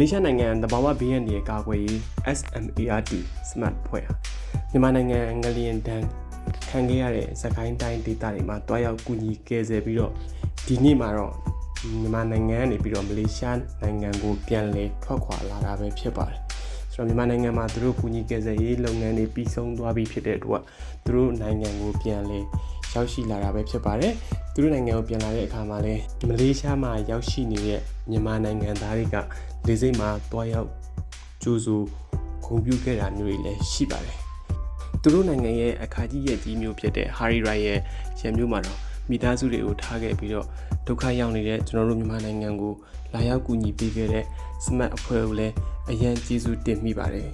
လေးရှားနိုင်ငံတဘာဝဘေးရန်ရဲ့ကာကွယ်ရေး SMART SMART ဖွဲ့ဟာမြန်မာနိုင်ငံငလျင်ဒဏ်ခံခဲ့ရတဲ့စကိုင်းတိုင်းဒေသတွေမှာတွားရောက်ကူညီကယ်ဆယ်ပြီးတော့ဒီနေ့မှာတော့မြန်မာနိုင်ငံကနေပြီးတော့မလေးရှားနိုင်ငံကိုပြန်လည်ထွက်ခွာလာတာပဲဖြစ်ပါတယ် ဆိုတော့မြန်မာနိုင်ငံမှာသူတို့ကူညီကယ်ဆယ်ရေးလုပ်ငန်းတွေပြီးဆုံးသွားပြီဖြစ်တဲ့အတွက်သူတို့နိုင်ငံကိုပြန်လည်ရောက်ရှိလာတာပဲဖြစ်ပါတယ်သူတို့နိုင်ငံကိုပြန်လာတဲ့အခါမှာလဲမလေးရှားမှာရောက်ရှိနေတဲ့မြန်မာနိုင်ငံသားတွေကလေစိတ်မှာတွားရောက်ကြိုးစိုးဂုဏ်ပြုခဲ့တာမျိုးတွေလည်းရှိပါတယ်သူတို့နိုင်ငံရဲ့အခါကြီးရဲ့ကြီးမျိုးဖြစ်တဲ့ဟာရီရိုင်ရဲ့ရန်မျိုးမှာတော့မိသားစုတွေကိုထားခဲ့ပြီးတော့ဒုက္ခရောက်နေတဲ့ကျွန်တော်တို့မြန်မာနိုင်ငံကိုလာရောက်ကူညီပေးခဲ့တဲ့ SMART အဖွဲ့ကိုလည်း အရန်ကျေးဇူးတင်မိပါတယ်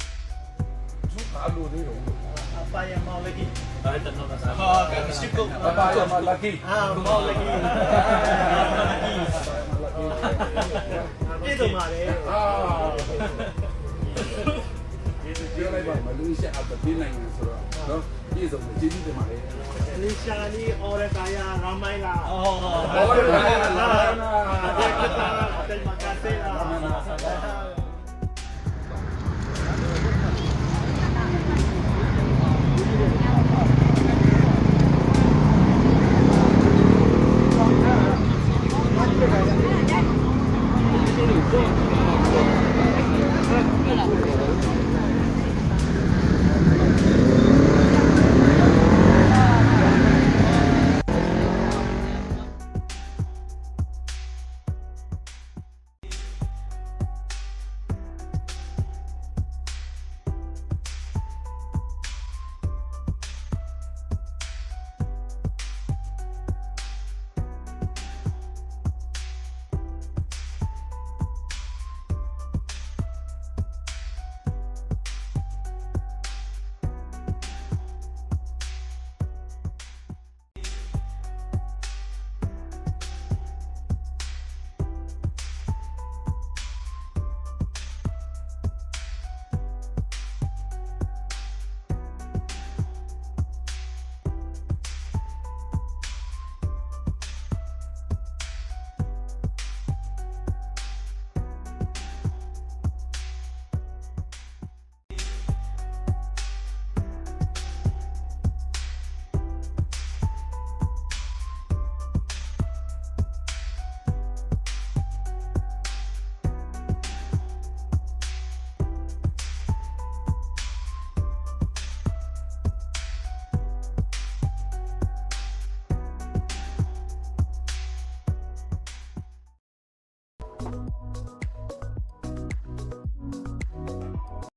Apa yang mau lagi? Ah, tak nak rasa. Oh, kan cukup. Apa yang mau lagi? Ah, mau lagi. Itu mah deh. Ah. Dia lagi bawa Malaysia atau di lain surau. No, ini semua jadi di mana? Malaysia ni orang kaya ramai lah. Oh. Orang kaya lah. lah. Ada kita lah, terima kasih lah. Ini Thank you.